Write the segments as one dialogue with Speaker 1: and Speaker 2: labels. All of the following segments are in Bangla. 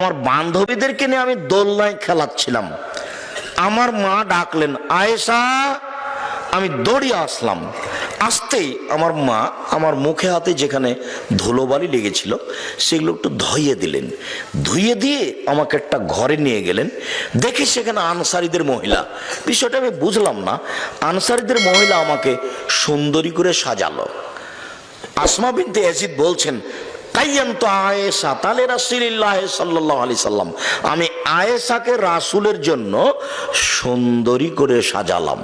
Speaker 1: আমার বান্ধবীদেরকে নিয়ে আমি দোলনায় খেলাচ্ছিলাম। আমার মা ডাকলেন, আয়েশা, আমি দৌড়িয়ে আসলাম। আসতেই আমার মা আমার মুখে হাতে যেখানে ধুলোবালি লেগেছিল, সেগুলো একটু ধুইয়ে দিলেন। ধুইয়ে দিয়ে আমাকে একটা ঘরে নিয়ে গেলেন। দেখি সেখানে আনসারিদের মহিলা। বিষয়টা আমি বুঝলাম না। আনসারিদের মহিলা আমাকে সুন্দরী করে সাজালো। আসমা বিনতে ইয়াজিদ বলছেন কাইয়াম তো আয়েশা, তাহলে রাসূলুল্লাহ সাল্লাল্লাহু আলাইহি সাল্লাম, আমি আয়েশাকে রাসূলের জন্য সুন্দরী করে সাজালাম।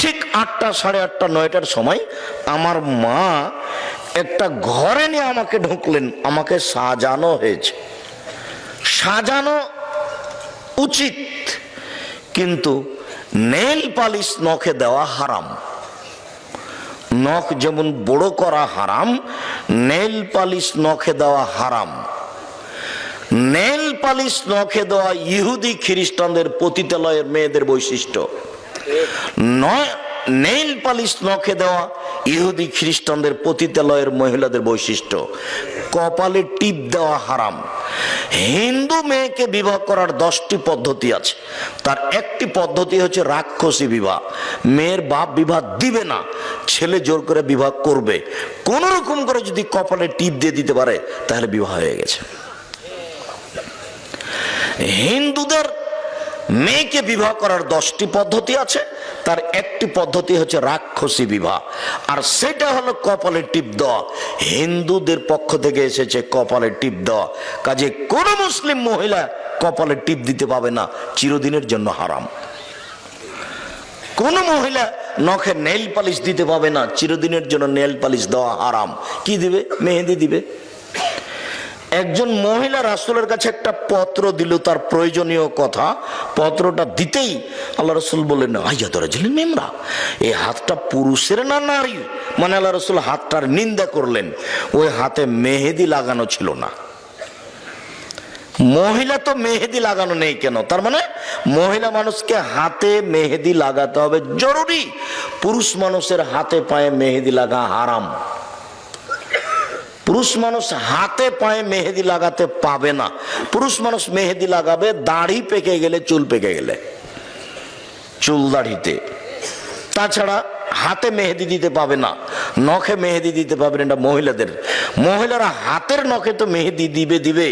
Speaker 1: ঠিক আটটা, সাড়ে আটটা, নয়টার সময় আমার মা একটা ঘরে নিয়ে আমাকে ঢুকলেন, আমাকে সাজানো হয়েছে। সাজানো উচিত, কিন্তু নেল পালিশ নখে দেওয়া হারাম। নখ যেমন বড় করা হারাম, নেল পালিশ নখে দেওয়া হারাম। নেল পালিশ নখে দেওয়া ইহুদি খ্রিস্টানদের পতিতালয়ের মেয়েদের বৈশিষ্ট্য। নেইল পালিশ নখে দেওয়া ইহুদি খ্রিস্টানদের পতিতালয়ের মহিলাদের বৈশিষ্ট্য। কপালে টিপ দেওয়া হারাম। হিন্দু মেয়েকে বিবাহ করার দশটি পদ্ধতি আছে। তার একটি পদ্ধতি হচ্ছে রাক্ষসী বিবাহ। মেয়ের বাপ বিবাহ দিবে না, ছেলে জোর করে বিবাহ করবে। কোন রকম করে যদি কপালে টিপ দিয়ে দিতে পারে, তাহলে বিবাহ হয়ে গেছে। হিন্দুদের মেয়েকে বিবাহ করার দশটি পদ্ধতি আছে। তার একটি পদ্ধতি হচ্ছে রাক্ষসী বিবাহ। আর সেটা হলো কপালে টিপ দেওয়া। হিন্দুদের পক্ষ থেকে এসেছে কপালে টিপ দেওয়া। কাজে কোন মুসলিম মহিলা কপালে টিপ দিতে পাবে না। চিরদিনের জন্য হারাম। কোন মহিলা নখে নেল পালিশ দিতে পাবে না। চিরদিনের জন্য নেল পালিশ দেওয়া হারাম। কি দিবে? মেহেদি দিবে। একজন মহিলা রাসুলের কাছে একটা পত্র দিল, তার প্রয়োজনীয় কথা। পত্রটা দিতেই আল্লাহ রসুল বললেন, আইয়া তোরা ছিলেন মেমরা এই হাতটা পুরুষের না নারী? মানে আল্লাহ রসুল হাতটার নিন্দা করলেন, ওই হাতে মেহেদি লাগানো ছিল না। মহিলা তো মেহেদি লাগানো নেই কেন? তার মানে মহিলা মানুষকে হাতে মেহেদি লাগাতে হবে, জরুরি। পুরুষ মানুষের হাতে পায়ে মেহেদি লাগা হারাম। পুরুষ মানুষ হাতে পায়ে মেহেদি লাগাতে পাবে না। পুরুষ মানুষ মেহেদি লাগাবে, দাড়ি পেকে গেলে, চুল পেকে গেলে। চুল দাড়িতে। তাছাড়া হাতে মেহেদি দিতে পাবে না, নখে মেহেদি দিতে পাবে না এটা মহিলাদের। মহিলারা হাতের নখে তো মেহেদি দিবে দিবে।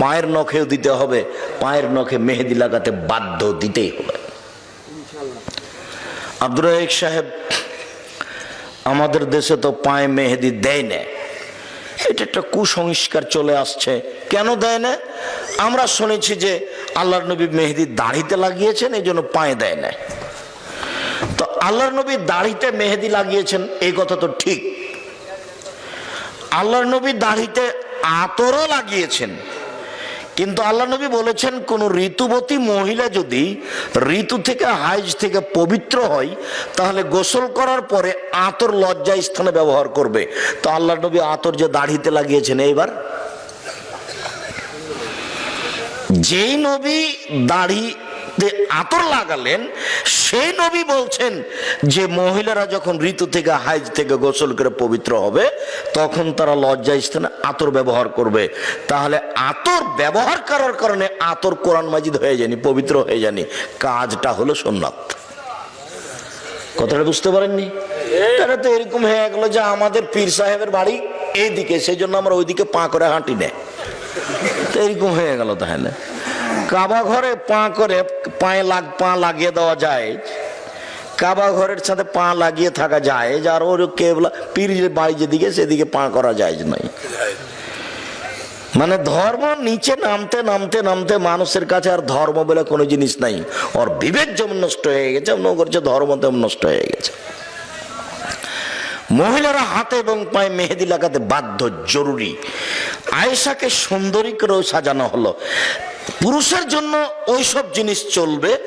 Speaker 1: পায়ের নখেও দিতে হবে, পায়ের নখে মেহেদি লাগাতে বাধ্য দিতেই হবে। আব্দুর সাহেব, আমাদের দেশে তো পায়ে মেহেদি দেয় না। এটা একটা কুসংস্কার চলে আসছে। কেন দেয় না? আমরা শুনেছি যে আল্লাহ নবী মেহেদি দাড়িতে লাগিয়েছেন, এই জন্য পায়ে দেয় না। তো আল্লাহ নবী দাড়িতে মেহেদি লাগিয়েছেন, এই কথা তো ঠিক। আল্লাহ নবী দাড়িতে আতরও লাগিয়েছেন। কিন্তু আল্লাহ নবী বলেছেন, কোন ঋতুবতী মহিলা যদি ঋতু থেকে হাইজ থেকে পবিত্র হয়, তাহলে গোসল করার পরে আতর লজ্জা স্থানে ব্যবহার করবে। তো আল্লাহ নবী আতর যে দাড়িতে লাগিয়েছেন এইবার। যেই নবী দাড়ি আতর লাগালেন সেই নবী বলছেন যে মহিলারা যখন ঋতু থেকে হাইজ থেকে গোসল করে পবিত্র হবে তখন তারা লজ্জা স্থানে আতর ব্যবহার করবে। তাহলে আতর ব্যবহার করার কারণে আতর কোরআন মাজিদ হয়ে যায়নি পবিত্র হয়ে যায়নি। কাজটা হলো সোননাথ কথাটা বুঝতে পারেননি? তাহলে তো এরকম হয়ে গেল যে আমাদের পীর সাহেবের বাড়ি এইদিকে সেই জন্য আমরা ওইদিকে পা করে হাঁটি নেয় তো এরকম হয়ে গেল তাহলে। কাবা ঘরে পা করে পায়ে লাগ, পা লাগিয়ে দেওয়া যায়। কাবা ঘরের সাথে পা লাগিয়ে থাকা যায়, যার ওর কেবলা পীর বাড়ি যেদিকে, সেদিকে পা করা যায় নাই। মানে ধর্ম নিচে নামতে নামতে নামতে মানুষের কাছে আর ধর্ম বলে কোনো জিনিস নাই। ওর বিবেক যেমন নষ্ট হয়ে গেছে মনে করছে ধর্ম তেমন নষ্ট হয়ে গেছে। মহিলারা হাতে এবং পায়ে মেহেদি লাগাতে বাধ্য, জরুরি। আয়েশাকে সুন্দরী করেও সাজানো হলো। পুরুষের জন্য ওইসব জিনিস চলবে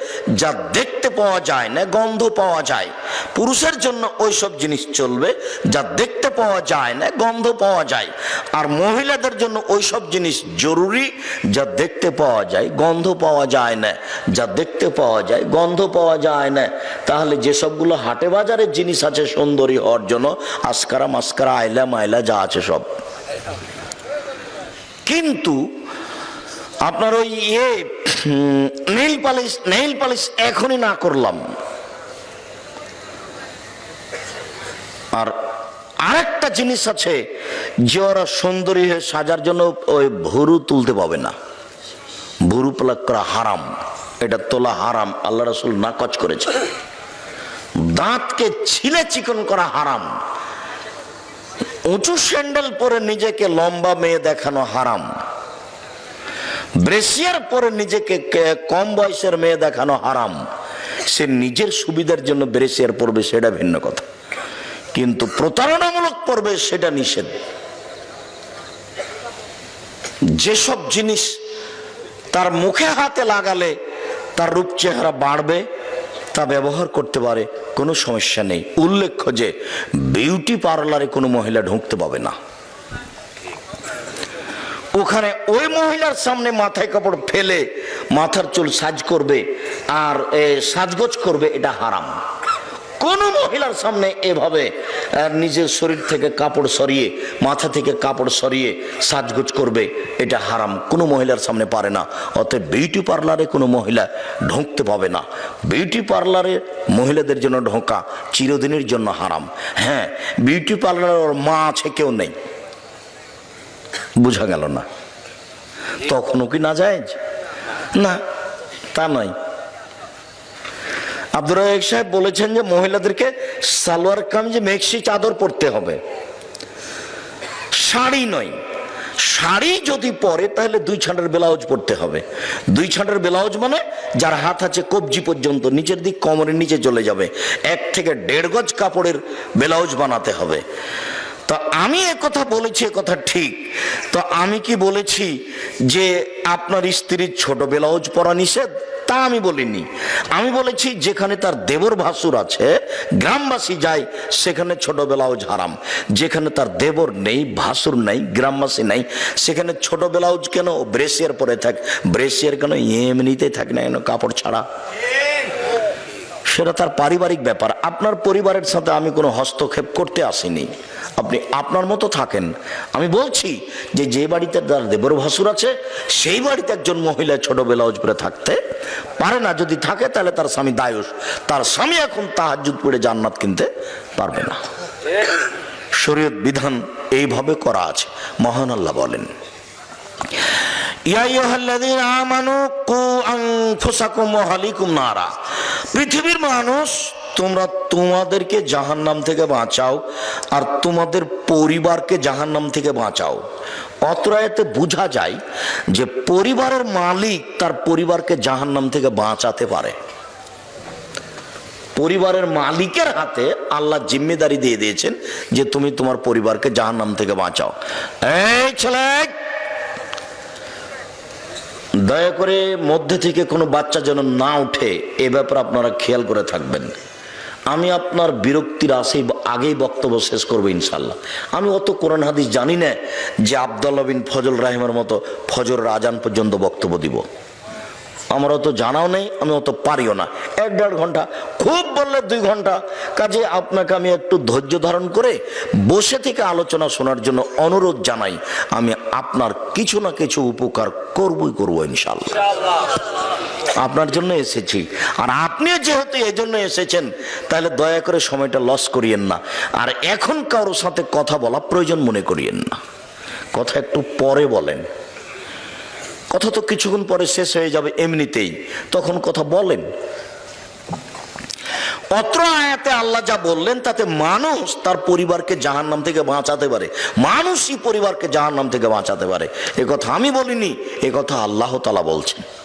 Speaker 1: যা দেখতে পাওয়া যায় না, গন্ধ পাওয়া যায়। পুরুষের জন্য ওইসব জিনিস চলবে যা দেখতে পাওয়া যায় না, গন্ধ পাওয়া যায়। আর মহিলাদের জন্য ওইসব জিনিস জরুরি যা দেখতে পাওয়া যায়, গন্ধ পাওয়া যায় না। যা দেখতে পাওয়া যায়, গন্ধ পাওয়া যায় না। তাহলে যেসবগুলো হাটে বাজারের জিনিস আছে সুন্দরী হওয়ার জন্য, আসকারা মাস্কারা আইলা মাইলা যা আছে সব। কিন্তু আপনার ওই ইয়ে নেইল পালিশ নেইল পালিশ এখনই না করলাম। আর আরেকটা জিনিস আছে, যে ওরা সুন্দরী হয়ে সাজার জন্য ওই ভুরু তুলতে পাবে না। ভুরু প্লাক করা হারাম। এটা তোলা হারাম, আল্লাহ রসুল নাকচ করেছে। দাঁতকে ছিলে চিকন করা হারাম। উঁচু স্যান্ডেল পরে নিজেকে লম্বা মেয়ে দেখানো হারাম। ব্রেসিয়ার পরে নিজেকে কম বয়সের মেয়ে দেখানো হারাম। সে নিজের সুবিধার জন্য ব্রেসিয়ার পড়বে সেটা ভিন্ন কথা। কিন্তু প্রতারণামূলক পর্বে, সেটা নিষেধ। যেসব জিনিস তার মুখে হাতে লাগালে তার রূপ চেহারা বাড়বে, তা ব্যবহার করতে পারে, কোনো সমস্যা নেই। উল্লেখ্য যে, বিউটি পার্লারে কোনো মহিলা ঢুকতে পাবে না। ওখানে ওই মহিলার সামনে মাথায় কাপড় ফেলে মাথার চুল সাজ করবে আর সাজগোজ করবে, এটা হারাম। কোন মহিলার সামনে এভাবে নিজের শরীর থেকে কাপড় সরিয়ে, মাথা থেকে কাপড় সরিয়ে সাজগোজ করবে, এটা হারাম। কোনো মহিলার সামনে পারে না। অতএব বিউটি পার্লারে কোনো মহিলা ঢুকতে পাবে না। বিউটি পার্লারে মহিলাদের জন্য ঢোকা চিরদিনের জন্য হারাম। হ্যাঁ বিউটি পার্লারের মা আছে, কেউ নেই। বোঝা গেল না। তখনও কি না যায় না, তা নয়। আব্দুর রাজাক সাহেব বলেছেন যে মহিলাদেরকে সালোয়ার কামিজে মেক্সি চাদর পরতে হবে। শাড়ি নয়। শাড়ি যদি পরে, তাহলে দুই ছাঁটের ব্লাউজ পরতে হবে। দুই ছাঁটের ব্লাউজ মানে যার হাত আছে কবজি পর্যন্ত, নিচের দিক কোমরের নিচে চলে যাবে। এক থেকে দেড় গজ কাপড়ের ব্লাউজ বানাতে হবে। তো আমি কথা বলেছি কথা ঠিক। তো আমি কি বলেছি যে আপনার স্ত্রীর ছোট ব্লাউজ পরা নিষেধ? তা আমি বলিনি। আমি বলেছি যেখানে তার দেবর ভাসুর আছে, গ্রামবাসী যায়, সেখানে ছোট ব্লাউজ হারাম। যেখানে তার দেবর নেই, ভাসুর নেই, গ্রামবাসী নেই, সেখানে ছোট ব্লাউজ কেন? ব্রেসিয়ার পরে থাক। ব্রেসিয়ার কেন এমনিতেই থাক না কেন কাপড় ছাড়া? সেটা তার পারিবারিক ব্যাপার। আপনার পরিবারের সাথে আমি কোনো হস্তক্ষেপ করতে আসিনি। আপনি আপনার মতো থাকেন। আমি বলছি যে যে বাড়িতে তার দেবর ভাসুর আছে, সেই বাড়িতে একজন মহিলা ছোট ব্লাউজ পরে থাকতে পারে না। যদি থাকে, তাহলে তার স্বামী দায়ুষ। তার স্বামী এখন তাহাজুদ পড়ে জান্নাত কিনতে পারবে না। শরীয়ত বিধান এইভাবে করা আছে। মহান আল্লাহ বলেন পৃথিবীর মানুষ তোমরা তোমাদেরকে জাহান্নাম থেকে বাঁচাও আর তোমাদের পরিবারকে জাহান্নাম থেকে বাঁচাও। অত্রায়তে বোঝা যায় যে পরিবারের মালিক তার পরিবারকে জাহান্নাম থেকে বাঁচাতে পারে। পরিবারের মালিকের হাতে আল্লাহ জিম্মেদারি দিয়ে দিয়েছেন যে তুমি তোমার পরিবারকে জাহান্নাম থেকে বাঁচাও। এই ছেলে, দয়া করে মধ্যে থেকে কোনো বাচ্চা যেন না উঠে, এ ব্যাপারে আপনারা খেয়াল করে থাকবেন। আমি আপনার বিরক্তির আসেই আগেই বক্তব্য শেষ করব ইনশাল্লাহ। আমি অত কোরআন হাদিস জানি না যে আবদুল্লাহ বিন ফজল রাহিমের মতো ফজর আজান পর্যন্ত বক্তব্য দিব। আমার অত জানাও নেই, আমি অত পারিও না। এক দেড় ঘণ্টা, খুব বললে দুই ঘণ্টা। কাজে আপনাকে আমি একটু ধৈর্য ধারণ করে বসে থেকে আলোচনা শোনার জন্য অনুরোধ জানাই। আমি আপনার কিছু না কিছু উপকার করবই করব ইনশাল্লাহ। আপনার জন্য এসেছি। আর আপনিও যেহেতু এই জন্য এসেছেন, তাহলে দয়া করে সময়টা লস করিয়েন না। আর এখন কারোর সাথে কথা বলা প্রয়োজন মনে করিয়েন না। কথা একটু পরে বলেন। কথা তো কিছুক্ষণ পরে শেষ হয়ে যাবে এমনিতেই। তখন কথা বলেন। অত্র আয়াতে আল্লাহ যা বললেন, তাতে মানুষ তার পরিবারকে জাহান নাম থেকে বাঁচাতে পারে। মানুষই পরিবারকে জাহান নাম থেকে বাঁচাতে পারে। এ কথা আমি বলিনি, এ কথা আল্লাহ তালা বলছেন।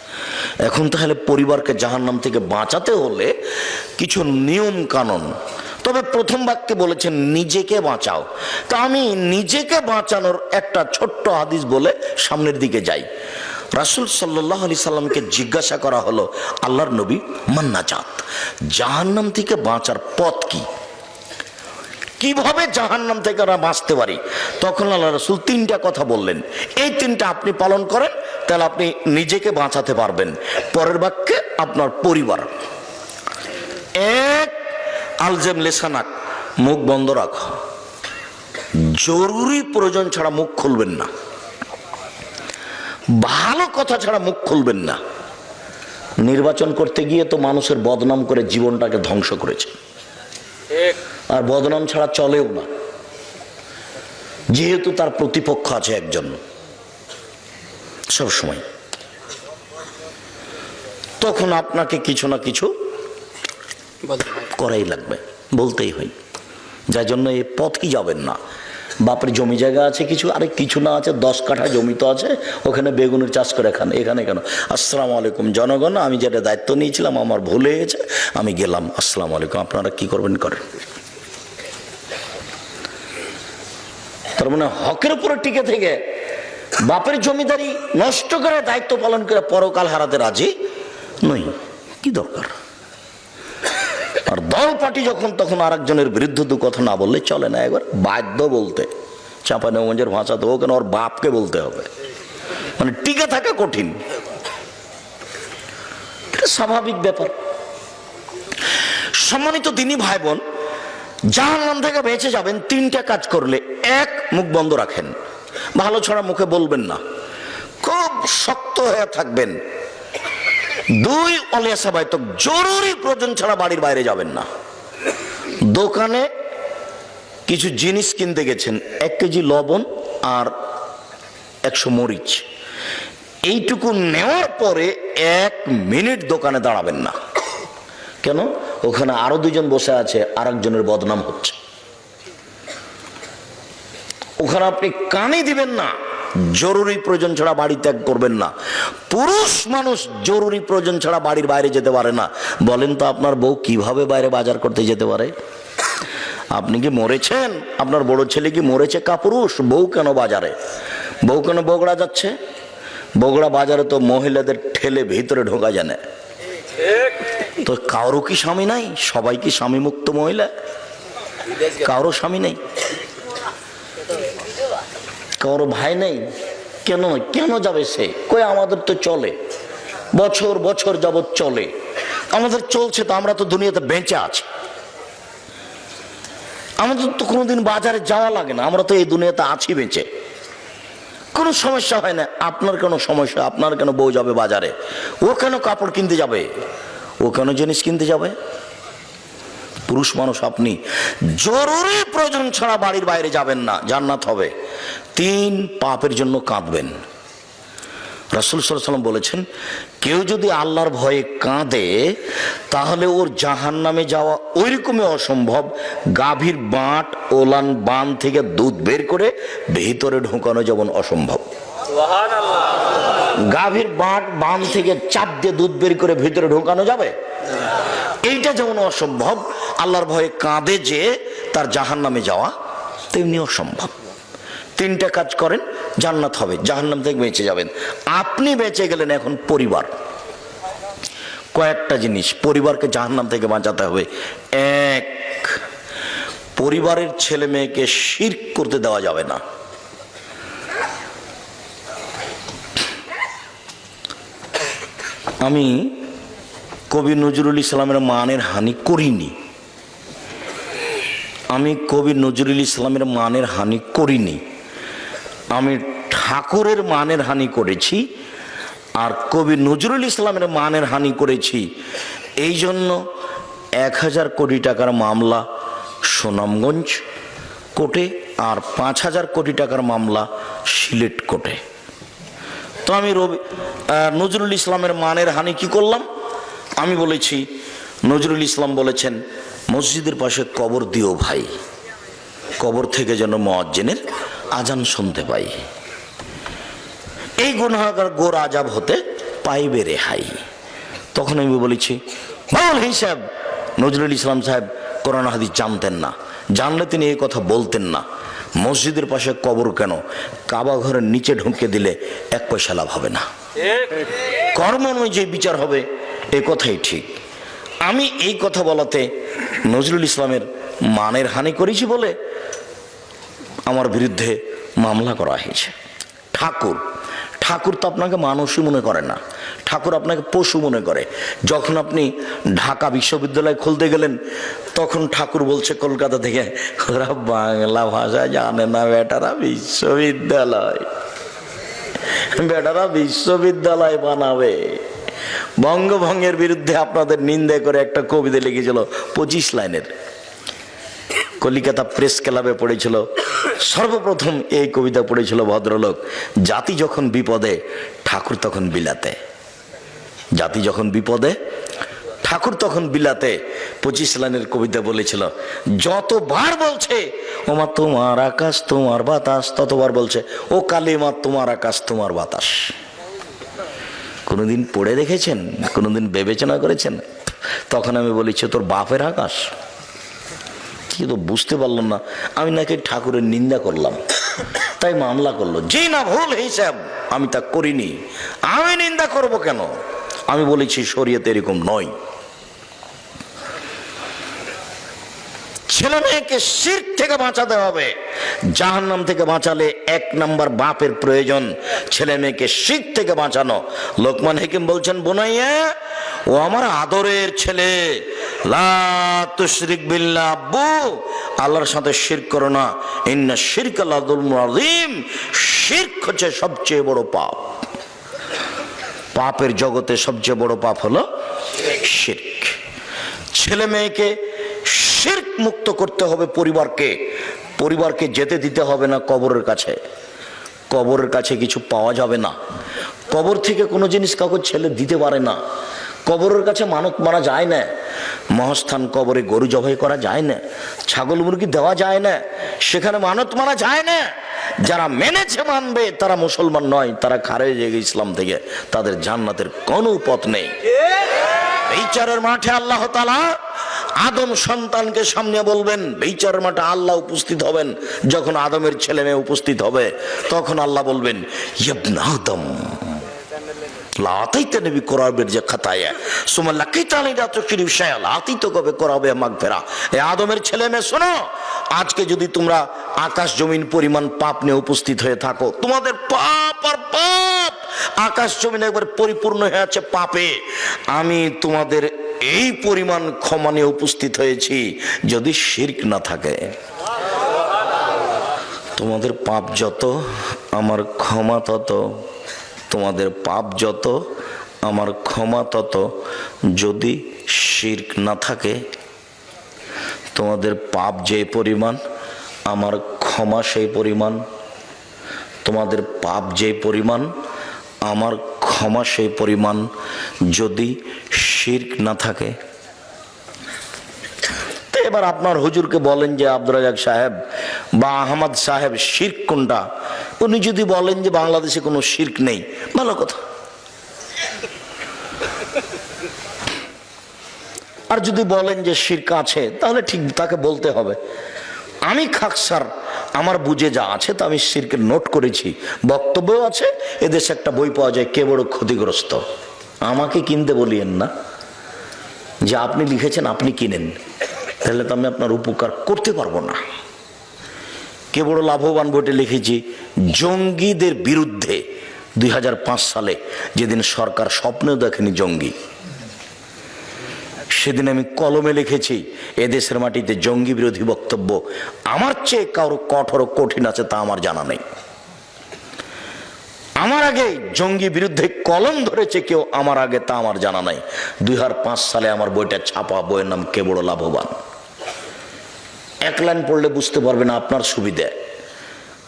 Speaker 1: এখন তাহলে পরিবারকে জাহান নাম থেকে বাঁচাতে হলে কিছু নিয়ম কানুন। তবে প্রথম বাক্যে বলেছেন, নিজেকে বাঁচাও। তা আমি নিজেকে বাঁচানোর একটা ছোট্ট হাদিস বলে সামনের দিকে যাই। রাসুল সাল্লাহ আলি সাল্লামকে জিজ্ঞাসা করা হলো, আল্লাহর নবী মান্নাজাত, জাহান্নাম থেকে বাঁচার পথ কি? কীভাবে জাহান্নাম থেকে আমরা বাঁচতে পারি? তখন আল্লাহ রসুল তিনটা কথা বললেন। এই তিনটা আপনি পালন করেন তাহলে আপনি নিজেকে বাঁচাতে পারবেন। পরের বাক্যে আপনার পরিবার। এক আলজেম লেসানাক মুখ বন্ধ রাখো। জরুরি প্রয়োজন ছাড়া মুখ খুলবেন না। ভালো কথা ছাড়া মুখ খুলবেন না। নির্বাচন করতে গিয়ে তো মানুষের বদনাম করে জীবনটাকে ধ্বংস করেছে। আর বদনাম ছাড়া চলেও না। যেহেতু তার প্রতিপক্ষ আছে একজন। সব সময়। তখন আপনাকে কিছু না কিছু করাই লাগবে, বলতেই হয়। যার জন্য এই পথই যাবেন না। বাপের জমি জায়গা আছে কিছু, আরে কিছু না আছে, দশ কাঠা জমি তো আছে, ওখানে বেগুনের চাষ করে খান, এখানে কেন? আসসালামু আলাইকুম জনগণ, আমি যেটা দায়িত্ব নিয়েছিলাম আমার ভুল হয়েছে, আমি গেলাম। আসসালামু আলাইকুম, আপনারা কি করবেন করেন। তার মানে হকের উপরে টিকে থেকে বাপের জমিদারি নষ্ট করে দায়িত্ব পালন করে পরকাল হারাতে রাজি নই। কি দরকার? আর দল পার্টি যখন, তখন আরেকজনের বিরুদ্ধে দু কথা না বললে চলে না। একবার বাধ্য বলতে চাঁপানগঞ্জের ভাষা তো কেন ওর বাপকে বলতে হবে। মানে টিকে থাকা কঠিন। এটা স্বাভাবিক ব্যাপার। সম্মানিত দিনী ভাই বোন জাহান নাম থেকে বেঁচে যাবেন, তিনটা কাজ করলে এক, মুখ বন্ধ রাখেন। ভালো ছড়া মুখে বলবেন না। খুব শক্ত হয়ে থাকবেন। দুই অলিয়া সবাই তো জরুরি প্রয়োজন ছাড়া বাড়ির বাইরে যাবেন না। দোকানে কিছু জিনিস কিনতে গেছেন, এক কেজি লবণ আর একশো মরিচ। এইটুকু নেওয়ার পরে এক মিনিট দোকানে দাঁড়াবেন না। কেন? ওখানে আরও দুজন বসে আছে আর একজনের বদনাম হচ্ছে। ওখানে আপনি কানে দিবেন না। জরুরি প্রয়োজন ছাড়া বাড়ি ত্যাগ করবেন না। পুরুষ মানুষ জরুরি প্রয়োজন ছাড়া বাড়ির বাইরে যেতে পারে না। বলেন তো আপনার বউ কীভাবে বাইরে বাজার করতে যেতে পারে? আপনি কি মরেছেন? আপনার বড় ছেলে কি মরেছে? কাপুরুষ, বউ কেন বাজারে? বউ কেন বগড়া যাচ্ছে? বগড়া বাজারে তো মহিলাদের ঠেলে ভিতরে ঢোকা জানে। তো কারও কি স্বামী নাই? সবাই কি স্বামী মুক্ত মহিলা? কারও স্বামী নেই। কারও ভাই নেই। কেন কেন যাবে সে? কই আমাদের তো চলে। বছর বছর যাবৎ চলে। আমাদের চলছে তো, আমরা তো দুনিয়াতে বেঁচে আছি। আমাদের তো কোনোদিন বাজারে যাওয়া লাগে না, আমরা তো এই দুনিয়াতে আছি বেঁচে। কোনো সমস্যা হয় না, আপনার কেন সমস্যা, আপনার কেন বউ যাবে বাজারে? ও কেন কাপড় কিনতে যাবে? ও কেন জিনিস কিনতে যাবে? পুরুষ মানুষ আপনি জরুরি প্রয়োজন ছাড়া বাড়ির বাইরে যাবেন না, জান্নাত হবে। তিন, পাপের জন্য কাঁদবেন। রাসুল সাল্লাম বলেছেন, কেউ যদি আল্লাহর ভয়ে কাঁদে, তাহলে ওর জাহান নামে যাওয়া ওইরকমই অসম্ভব। গাভীর বাঁট, ওলান বান থেকে দুধ বের করে ভেতরে ঢোকানো যেমন অসম্ভব। গাভীর বাঁট বান থেকে চাপ দিয়ে দুধ বের করে ভিতরে ঢোকানো যাবে? এইটা যেমন অসম্ভব, আল্লাহর ভয়ে কাঁদে যে তার জাহান নামে যাওয়া তেমনি অসম্ভব তিনটা কাজ করেন, জান্নাত হবে, জাহান্নাম থেকে বেঁচে যাবেন। আপনি বেঁচে গেলেন এখন পরিবার। কয়েকটা জিনিস, পরিবারকে জাহান্নাম থেকে বাঁচাতে হবে। এক, পরিবারের ছেলে মেয়েকে শির করতে দেওয়া যাবে না। আমি কবি নজরুল ইসলামের মানের হানি করিনি। আমি কবি নজরুল ইসলামের মানের হানি করিনি। আমি ঠাকুরের মানের হানি করেছি আর কবি নজরুল ইসলামের মানের হানি করেছি। এই জন্য এক হাজার কোটি টাকার মামলা সুনামগঞ্জ কোর্টে আর পাঁচ হাজার কোটি টাকার মামলা সিলেট কোর্টে। তো আমি রবি নজরুল ইসলামের মানের হানি কি করলাম? আমি বলেছি, নজরুল ইসলাম বলেছেন, মসজিদের পাশে কবর দিও ভাই। কবর থেকে যেন মজ্জেনের আজান শুনতে পাই। এই গুণাগার গোর আজাব হতে পাইবে রেহাই তখন আমি বলেছি হিসাব নজরুল ইসলাম সাহেব কোরআন হাদিস জানতেন না। জানলে তিনি এই কথা বলতেন না। মসজিদের পাশে কবর কেন? কাবা ঘরের নিচে ঢুকে দিলে এক পয়সা লাভ হবে না। কর্ম অনুযায়ী বিচার হবে, এ কথাই ঠিক। আমি এই কথা বলাতে নজরুল ইসলামের মানের হানি করেছি বলে আমার বিরুদ্ধে মামলা করা হয়েছে। ঠাকুর ঠাকুর তো আপনাকে মানুষই মনে করে না। ঠাকুর আপনাকে পশু মনে করে। যখন আপনি ঢাকা বিশ্ববিদ্যালয় খুলতে গেলেন, তখন ঠাকুর বলছে কলকাতা থেকে, ওরা বাংলা ভাষা জানে না বেটারা বিশ্ববিদ্যালয়। বেটারা বিশ্ববিদ্যালয় বানাবে। বঙ্গভঙ্গের বিরুদ্ধে আপনাদের নিন্দে করে একটা কবিতা লিখেছিল পঁচিশ লাইনের। কলিকাতা প্রেস ক্লাবে পড়েছিল। সর্বপ্রথম এই কবিতা পড়েছিল ভদ্রলোক। জাতি যখন বিপদে, ঠাকুর তখন বিলাতে। জাতি যখন বিপদে, ঠাকুর তখন বিলাতে। পঁচিশ লাইনের কবিতা বলেছিল, যতবার বলছে, ওমা তোমার আকাশ, তোমার বাতাস, ততবার বলছে, ও কালিমা, তোমার আকাশ, তোমার বাতাস। কোনোদিন পড়ে দেখেছেন? কোনোদিন বিবেচনা করেছেন? তখন আমি বলেছি, তোর বাপের আকাশ। কি তো বুঝতে পারলাম না। আমি নাকি ঠাকুরের নিন্দা করলাম। তাই মামলা করল। যে না ভুল হিসাব আমি তা করিনি। আমি নিন্দা করব কেন? আমি বলেছি, শরীয়তে এরকম নয়। ছেলে মেয়েকে শির থেকে বাঁচাতে হবে। জাহান্নাম থেকে বাঁচালে এক নাম্বার বাপের প্রয়োজন। ছেলে মেয়েকে শির থেকে বাঁচানো। লোকমান হেকিম বলছেন, বোনাইয়া, ও আমার আদরের ছেলে। সাথে করো না। হচ্ছে সবচেয়ে বড় পাপ। পাপের জগতে সবচেয়ে বড় পাপ হলো শিরক। ছেলে মেয়েকে শিরক মুক্ত করতে হবে পরিবারকে। পরিবারকে যেতে দিতে হবে না কবরের কাছে। কবরের কাছে কিছু পাওয়া যাবে না। কবর থেকে কোনো জিনিস কাউকে ছেলে দিতে পারে না। কবরের কাছে মানত মারা যায় না। মহস্থান কবরে গরু জবাই করা যায় না। ছাগল মুরগি দেওয়া যায় না। সেখানে মানত মারা যায় না। যারা মেনেছে মানবে, তারা মুসলমান নয়, তারা খারেজ ইসলাম থেকে। তাদের জান্নাতের কোনো পথ নেই। বিচারের মাঠে আল্লাহ তালা আদম সন্তানকে সামনে বলবেন, বিচারের মাঠে আল্লাহ উপস্থিত হবেন। যখন আদমের ছেলে মেয়ে উপস্থিত হবে, তখন আল্লাহ বলবেন, ইবনা আদম লাতাইতে যে খাতায় এ আদমের ছেলে মেয়ে, শোনো। আজকে যদি তোমরা আকাশ জমিন পরিমাণ পাপ নিয়ে উপস্থিত হয়ে থাকো, তোমাদের পাপ আর পাপ আকাশ জমিন একবার পরিপূর্ণ হয়ে আছে পাপে। আমি তোমাদের এই পরিমাণ ক্ষমা নিয়ে উপস্থিত হয়েছি যদি শির্ক না থাকে। তোমাদের পাপ যত, আমার ক্ষমা তত। তোমাদের পাপ যত, আমার ক্ষমা তত। যদি শির্ক না থাকে, তোমাদের পাপ যে পরিমাণ, আমার ক্ষমা সেই পরিমাণ। তোমাদের পাপ যে পরিমাণ, আমার ক্ষমা সেই পরিমাণ। যদি শির্ক না থাকে। তো এবার আপনার হুজুরকে বলেন যে আব্দুল রাজাক সাহেব বা আহমদ সাহেব শির্ক কোনটা? উনি যদি বলেন যে বাংলাদেশে কোনো শির্ক নেই, ভালো কথা। আর যদি বলেন যে শির্ক আছে, তাহলে ঠিক তাকে বলতে হবে। আমি খাকসার আমার বুঝে যা আছে তা আমি শিরকে নোট করেছি। বক্তব্যও আছে, এদেশে একটা বই পাওয়া যায়, কে বড় ক্ষতিগ্রস্ত? আমাকে কিনতে বলিয়েন না। যে আপনি লিখেছেন, আপনি কিনেন। তাহলে তো আমি আপনার উপকার করতে পারব না। কে বড় লাভবান বইটে লিখেছি? জঙ্গিদের বিরুদ্ধে দুই হাজার পাঁচ সালে যেদিন সরকার স্বপ্নেও দেখেনি জঙ্গি, সেদিন আমি কলমে লিখেছি, এদেশের মাটিতে জঙ্গি বিরোধী বক্তব্য আমার চেয়ে কারও কঠোর কঠিন আছে তা আমার জানা নেই। আমার আগে জঙ্গি বিরুদ্ধে কলম ধরেছে কেউ আমার আগে তা আমার জানা নাই। দুই হাজার পাঁচ সালে আমার বইটা ছাপা, বইয়ের নাম কে বড় লাভবান? এক লাইন পড়লে বুঝতে পারবেন আপনার সুবিধে।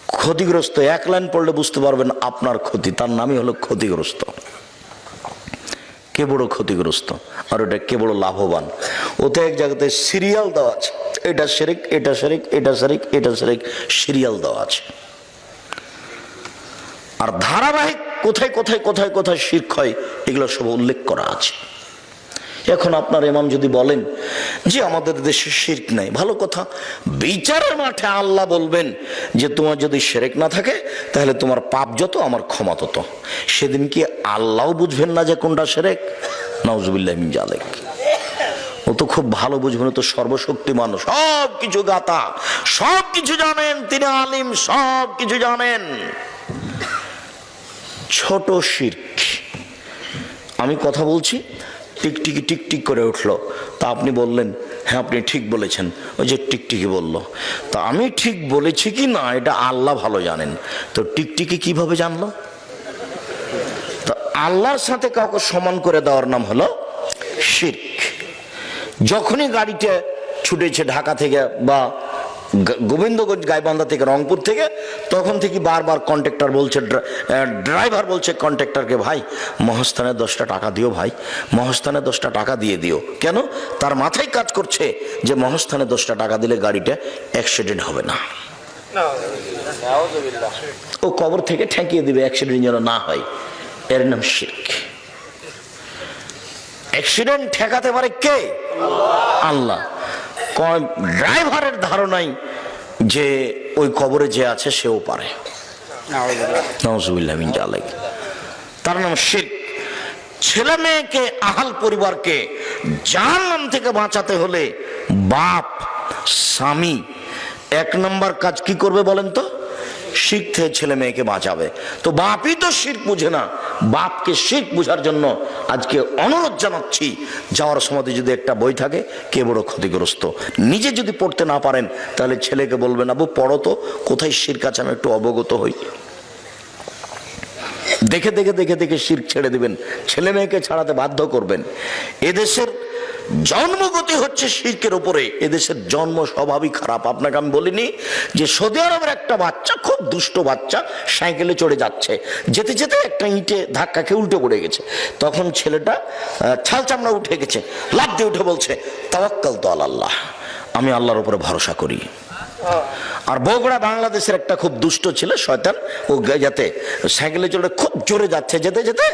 Speaker 1: ক্ষতিগ্রস্ত এক লাইন পড়লে বুঝতে পারবেন আপনার ক্ষতি। তার নামই হলো ক্ষতিগ্রস্ত। কে বড় ক্ষতিগ্রস্ত? আর ওটা কে বড় লাভবান? ওতে এক জায়গাতে সিরিয়াল দেওয়া আছে। এটা সেরেক এটা সেরেক এটা সেরেক এটা সেরেক সিরিয়াল দেওয়া আছে। আর ধারাবাহিক কোথায় কোথায় কোথায় কোথায় শির্ক হয়, এগুলো সব উল্লেখ করা আছে। এখন আপনার এমাম যদি বলেন যে আমাদের দেশে শির্ক নাই, ভালো কথা। বিচারের মাঠে আল্লাহ বলবেন যে তোমার যদি সেরেক না থাকে, তাহলে তোমার পাপ যত, আমার ক্ষমা তত। সেদিন কি আল্লাহ বুঝবেন না যে কোনটা সেরেক নওজুবিল্লাহ মিন জালেক ও তো খুব ভালো বুঝবেন তো সর্বশক্তি মানুষ। সব কিছু গাতা সব কিছু জানেন, তিনি আলিম, সব কিছু জানেন। ছোট শির্ক। আমি কথা বলছি টিকটিকি টিকটিক করে উঠল। তা আপনি বললেন হ্যাঁ আপনি ঠিক বলেছেন। ওই যে টিকটিকি বলল। তা আমি ঠিক বলেছি কি না, এটা আল্লাহ ভালো জানেন। তো টিকটিকি কীভাবে জানলো? আল্লাহর সাথে কাউকে সমান করে দেওয়ার নাম হলো শির্ক। যখনই গাড়িটা ছুটেছে ঢাকা থেকে বা গোবিন্দগঞ্জ গাইবান্ধা থেকে রংপুর থেকে তখন থেকে বারবার কন্ট্রাক্টর বলছে ড্রাইভার বলছে কন্ট্রাক্টরকে ভাই মহাস্থানে দশটা টাকা দিও ভাই মহাস্থানে দশটা টাকা দিয়ে দিও। কেন? তার মাথায় কাজ করছে যে মহাস্থানে দশটা টাকা দিলে গাড়িটা অ্যাক্সিডেন্ট হবে না। ও কবর থেকে ঠেকিয়ে দিবে অ্যাক্সিডেন্ট যেন না হয়। এর নাম শির্ক। অ্যাক্সিডেন্ট ঠেকাতে পারে কে? আল্লাহ। ড্রাইভারের ধারণাই যে ওই কবরে যে আছে সেও পারে। তার নাম শিখ ছেলে মেয়েকে, আহাল পরিবারকে জাহান্নাম থেকে বাঁচাতে হলে বাপ, স্বামী এক নম্বর কাজ কি করবে বলেন তো? শিখ থেকে ছেলে মেয়েকে বাঁচাবে। তো বাপই তো শিখ বুঝে না। বাপকে শিখ বুঝার জন্য আজকে অনুরোধ জানাচ্ছি, যাওয়ার সময় যদি একটা বই থাকে, কে বড় ক্ষতিগ্রস্ত? নিজে যদি পড়তে না পারেন, তাহলে ছেলেকে বলবেন, আবু, পড়ো তো, কোথায় শির কাছে আমি একটু অবগত হই। দেখে দেখে দেখে দেখে শির ছেড়ে দিবেন। ছেলে মেয়েকে ছাড়াতে বাধ্য করবেন। এদেশের জন্মগতি হচ্ছে শির্কের উপরে। এদেশের জন্ম স্বভাবই খারাপ। আপনাকে আমি বলিনি যে সৌদি আরবের একটা বাচ্চা, খুব দুষ্ট বাচ্চা, সাইকেলে চড়ে যাচ্ছে। যেতে যেতে একটা ইঁটে ধাক্কা খেয়ে উল্টে পড়ে গেছে। তখন ছেলেটা ছাল চামড়া উঠে গেছে লাভ দিয়ে উঠে বলছে, তাওয়াক্কাল তো আল্লাহ, আমি আল্লাহর উপরে ভরসা করি। আর বগুড়া বাংলাদেশের একটা খুব দুষ্ট ছিল, শয়তান, ও যাতে সাইকেলে চলে খুব জোরে যাচ্ছে, যেতে যেতে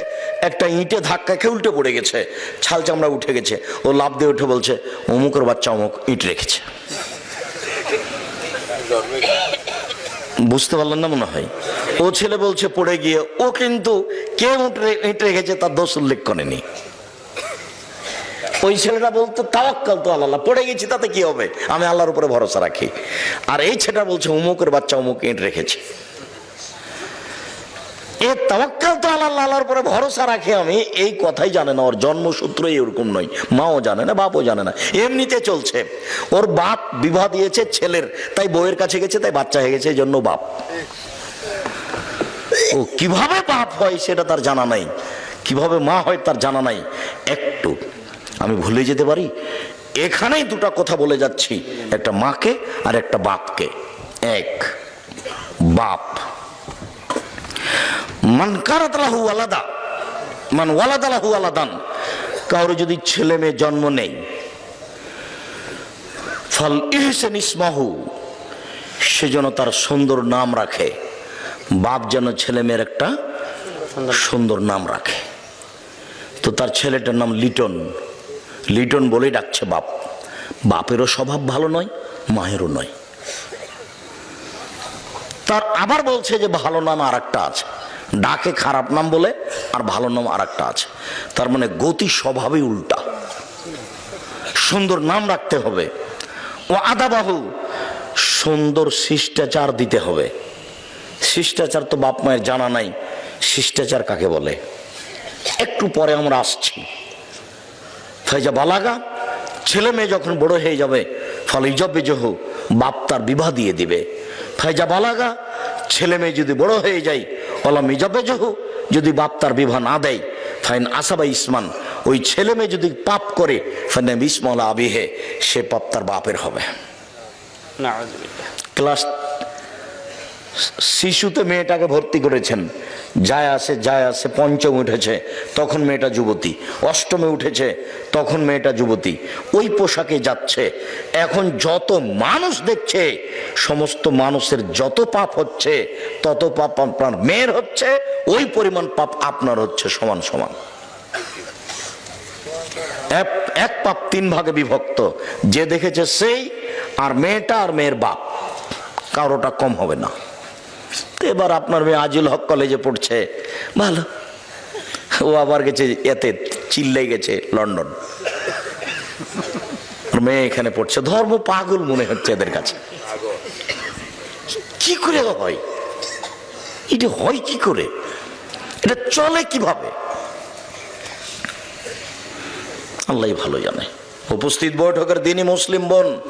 Speaker 1: একটা ইঁটে ধাক্কা খেয়ে উল্টে পড়ে গেছে। ছাল চামড়া উঠে গেছে। ও লাভ দিয়ে উঠে বলছে, অমুকের বাচ্চা অমুক ইট রেখেছে। বুঝতে পারলেন না মনে হয়? ও ছেলে বলছে, পড়ে গিয়ে। ও কিন্তু কে ইট রেখেছে তার দোষ উল্লেখ করেনি। ওই ছেলেটা বলতো, তাওয়াক্কাল তো আল্লাহ, পড়ে গেছি, তাতে কি হবে? আমি আল্লাহর উপরে ভরসা রাখি। আর এই ছেলেটা বলছে, অমুকের বাচ্চা অমুক ইট রেখেছে। এ তাওয়াক্কাল তো আল্লাহ আল্লাহর উপরে ভরসা রাখে আমি, এই কথাই জানে না, ওর জন্মসূত্রই এরকম নয়, মাও জানে না, বাপও জানে না, এমনিতে চলছে। ওর বাপ বিবাহ দিয়েছে ছেলের, তাই বউয়ের কাছে গেছে, তাই বাচ্চা হয়ে গেছে, এই জন্য বাপ। ও, কীভাবে বাপ হয় সেটা তার জানা নাই, কীভাবে মা হয় তার জানা নাই, একটু আমি ভুলে যেতে পারি? এখানেই দুটা কথা বলে যাচ্ছি, একটা মাকে আর একটা বাপকে। এক, বাপ। মান কারাতালাহু আলাদা, মান কারও যদি ছেলে মেয়ে জন্ম নেই, ফল ইহসেন ইসমাহু যেন তার সুন্দর নাম রাখে। বাপ যেন ছেলে মেয়ের একটা সুন্দর নাম রাখে। তো তার ছেলেটার নাম লিটন। লিটন বলেই ডাকছে বাপ। বাপেরও স্বভাব ভালো নয়, মায়েরও নয়। তার আবার বলছে যে ভালো নাম আর একটা আছে। ডাকে খারাপ নাম বলে আর ভালো নাম আর একটা আছে। তার মানে গতি স্বভাবই উল্টা। সুন্দর নাম রাখতে হবে। ও আদাবাহু, সুন্দর শিষ্টাচার দিতে হবে। শিষ্টাচার তো বাপ মায়ের জানা নাই, শিষ্টাচার কাকে বলে? একটু পরে আমরা আসছি। ফাইজা বালাগা, ছেলে মেয়ে যখন বড় হয়ে যাবে, ফলে ইজবে জহ বাপ তার বিবাহ দিয়ে দিবে। ফাইজা বালাগা, ছেলে মেয়ে যদি বড় হয়ে যায় অলাম ইজবে জহ যদি বাপ তার বিবাহ না দেয় ফাইন আসাবা ইসমান ওই ছেলে মেয়ে যদি পাপ করে ফাইন ইসমলা আবিহে সে পাপ তার বাপের হবে। ক্লাস শিশুতে মেয়েটাকে ভর্তি করেছেন যায় আসে যায় আসে, পঞ্চম উঠেছে, তখন মেয়েটা যুবতী। অষ্টমে উঠেছে, তখন মেয়েটা যুবতী। ওই পোশাকে যাচ্ছে। এখন যত মানুষ দেখছে, সমস্ত মানুষের যত পাপ হচ্ছে, তত পাপ আপনার মেয়ের হচ্ছে, ওই পরিমাণ পাপ আপনার হচ্ছে সমান সমান। এক- পাপ তিন ভাগে বিভক্ত। যে দেখেছে সেই, আর মেয়েটা আর মেয়ের বাপ। কারোটা কম হবে না। এবার আপনার মেয়ে আজিল হক কলেজে পড়ছে। ভালো। ও আবার গেছে এতে, চিল্লাই গেছে লন্ডন। মেয়ে এখানে পড়ছে। ধর্ম পাগল মনে হচ্ছে এদের কাছে। কি করে হয়? এটা হয় কি করে? এটা চলে কীভাবে? আল্লাহ ভালো জানে। উপস্থিত বৈঠকের দিনই মুসলিম বোন।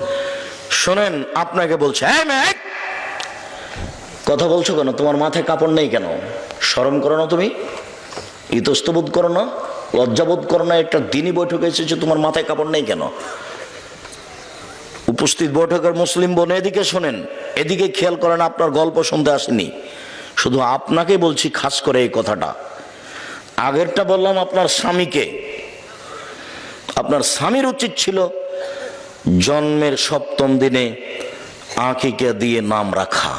Speaker 1: শোনেন, আপনাকে বলছে হ্যাঁ কথা বলছো কেন? তোমার মাথায় কাপড় নেই কেন? শরম করো না তুমি? ইতস্তবোধ করো না? লজ্জাবোধ করো না? একটা দিনই বৈঠকে এসেছে, তোমার মাথায় কাপড় নেই কেন? উপস্থিত বৈঠকের মুসলিম বোন, এদিকে শোনেন। এদিকে খেয়াল করেন, আপনার গল্প শুনতে আসেনি। শুধু আপনাকে বলছি খাস করে এই কথাটা। আগেরটা বললাম আপনার স্বামীকে। আপনার স্বামীর উচিত ছিল জন্মের সপ্তম দিনে আঁকিকে দিয়ে নাম রাখা।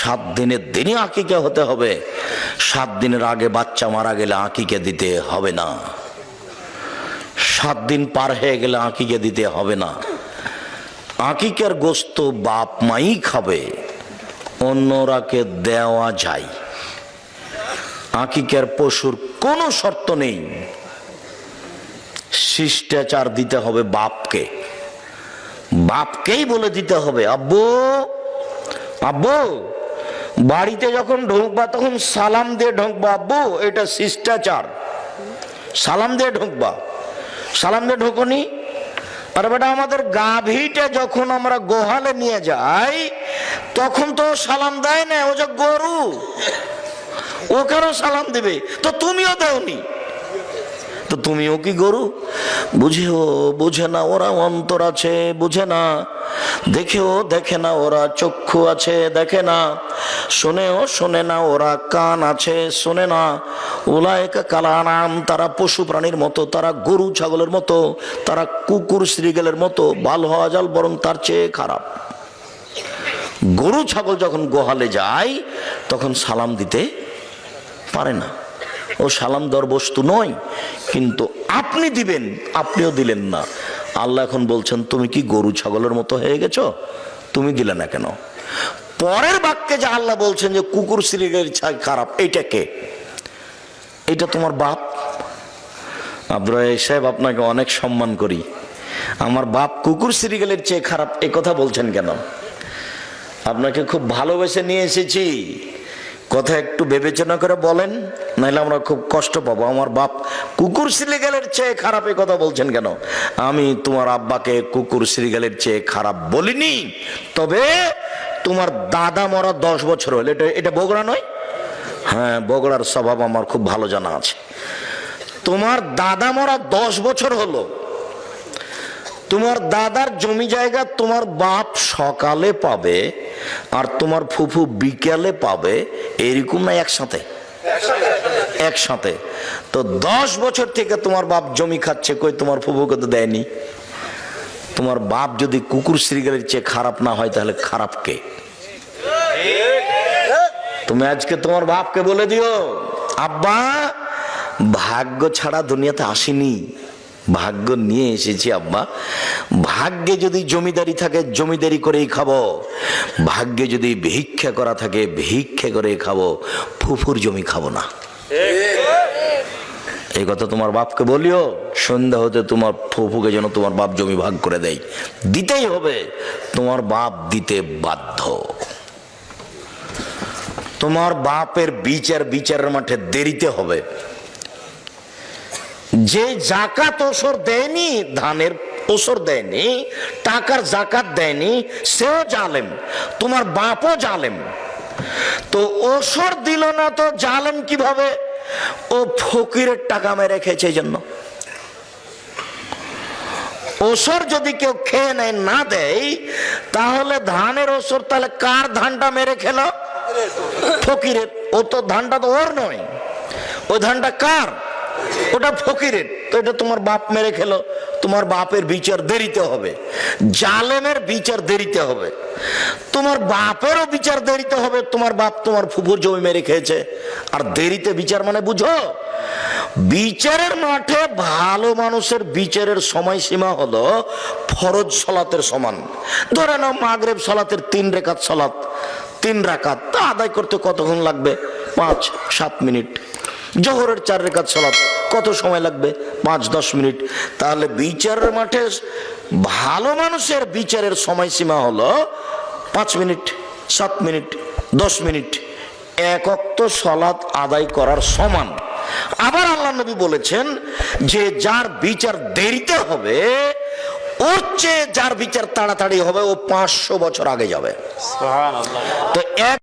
Speaker 1: সাত দিনের দিনই আঁকিকে হতে হবে। সাত দিনের আগে বাচ্চা মারা গেলে আঁকিকে দিতে হবে না। সাত দিন পার হয়ে গেলে আঁকিকে দিতে হবে না। আঁকিকের গোস্ত বাপ মাই খাবে, অন্যরাকে দেওয়া যায়। আঁকিকের পশুর কোনো শর্ত নেই। শিষ্টাচার দিতে হবে বাপকে। বাপকেই বলে দিতে হবে, আব্বু আব্বু। বাড়িতে যখন ঢুকবা, তখন সালাম দিয়ে ঢুকবা, আব্বু, এটা শিষ্টাচার। সালাম দিয়ে ঢুকবা। সালাম দিয়ে ঢুকুনি। আর বেটা, আমাদের গাভীটা যখন আমরা গোহালে নিয়ে যাই, তখন তো সালাম দেয় না, ও যে গরু। ও কেন সালাম দেবে? তো তুমিও দেওনি। তো তুমিও কি গরু? বুঝেও বুঝে না, ওরা অন্তর আছে, বুঝে না। দেখেও দেখে না, ওরা চক্ষু আছে, দেখে না। শোনেও শোনে না, ওরা কান আছে, শোনে না। ওলায়কা কালানাম, তারা পশু প্রাণীর মতো, তারা গরু ছাগলের মতো, তারা কুকুর শ্রীগেলের মতো ভালো হওয়া জাল বরং তার চেয়ে খারাপ। গরু ছাগল যখন গোহালে যায়, তখন সালাম দিতে পারে না। ও সালাম দর বস্তু নয়, কিন্তু আপনি দিবেন, আপনিও দিলেন না। আল্লাহ এখন বলছেন, তুমি কি গরু ছাগলের মতো হয়ে গেছো? তুমি দিলে না কেন? পরের বাক্যে যে আল্লাহ বলছেন যে, কুকুর শ্রীগের খারাপ, এইটা কে? এটা তোমার বাপ। আব্দুল সাহেব, আপনাকে অনেক সম্মান করি। আমার বাপ কুকুর শ্রীগেলের চেয়ে খারাপ এই কথা বলছেন কেন? আপনাকে খুব ভালোবেসে নিয়ে এসেছি। কথা একটু বিবেচনা করে বলেন। নাহলে আমরা খুব কষ্ট পাবো। আমার বাপ কুকুর শ্রীগালের চেয়ে খারাপ এ কথা বলছেন কেন? আমি তোমার আব্বাকে কুকুর শ্রীগালের চেয়ে খারাপ বলিনি। তবে তোমার দাদা মরা দশ বছর হলো। এটা এটা বগুড়া নয়? হ্যাঁ বগুড়ার স্বভাব আমার খুব ভালো জানা আছে। তোমার দাদা মরা দশ বছর হলো। তোমার দাদার জমি জায়গা তোমার বাপ সকালে পাবে আর তোমার ফুফু বিকেলে পাবে, এরকম না একসাথে? একসাথে। তো দশ বছর থেকে তোমার বাপ জমি খাচ্ছে, কই তোমার ফুফুকে তো দেয়নি। তোমার বাপ যদি কুকুর শ্রীগালের চেয়ে খারাপ না হয়, তাহলে খারাপ কে? তুমি আজকে তোমার বাপকে বলে দিও, আব্বা, ভাগ্য ছাড়া দুনিয়াতে আসেনি। ভাগ্য নিয়ে এসেছি আব্বা। ভাগ্যে যদি জমিদারি থাকে, জমিদারি করেই খাব। ভাগ্যে যদি ভিক্ষা করা থাকে, ভিক্ষা করে খাব। ফুফুর জমি খাব না। এই কথা তোমার বাপকে বলিও, সন্ধ্যা হতে তোমার ফুফুকে যেন তোমার বাপ জমি ভাগ করে দেয়। দিতেই হবে, তোমার বাপ দিতে বাধ্য। তোমার বাপের বিচার বিচারের মাঠে দেরিতে হবে। যে জাকাত ওসর দেয়নি, ধানের ওসর দেয়নি, টাকার জাকাত দেয়নি, সেও জালেম, তোমার বাপও জালেম। তো ওসর দিল না তো জালেম কীভাবে? ও ফকিরের টাকা মেরে খেয়েছে জন্য। ওসর যদি কেউ খেয়ে নেয়, না দেয়, তাহলে ধানের ওসর তাহলে কার ধানটা মেরে খেলো? ফকিরের। ও তো ধানটা তো ওর নয়। ওই ধানটা কার? ওটা ফকিরের। তো এটা তোমার বাপ মেরে খেলো। তোমার বাপের বিচার দেরিতে হবে। জালেমের বিচার দেরিতে হবে। তোমার বাপেরও বিচার দেরিতে হবে। তোমার বাপ তোমার ফুফুর জমি মেরে খেয়েছে। আর দেরিতে বিচার মানে বুঝো? বিচারের মাঠে ভালো মানুষের বিচারের সময়সীমা হলো ফরজ সলাতের সমান। ধরে নাও মাগরেব সলাতের তিন রেখাত সলাত, তিন রাকাত। তা আদায় করতে কতক্ষণ লাগবে? পাঁচ, সাত মিনিট। জোহরের চার রেখাত সলাত কত সময় লাগবে? পাঁচ দশ মিনিট। তাহলে বিচারের মাঠে ভালো মানুষের বিচারের সময়সীমা হলো পাঁচ মিনিট সাত মিনিট দশ মিনিট। এক অক্ত সলাৎ আদায় করার সমান। আবার আল্লাহ নবী বলেছেন যে যার বিচার দেরিতে হবে ওর চেয়ে যার বিচার তাড়াতাড়ি হবে ও পাঁচশো বছর আগে যাবে। তো এক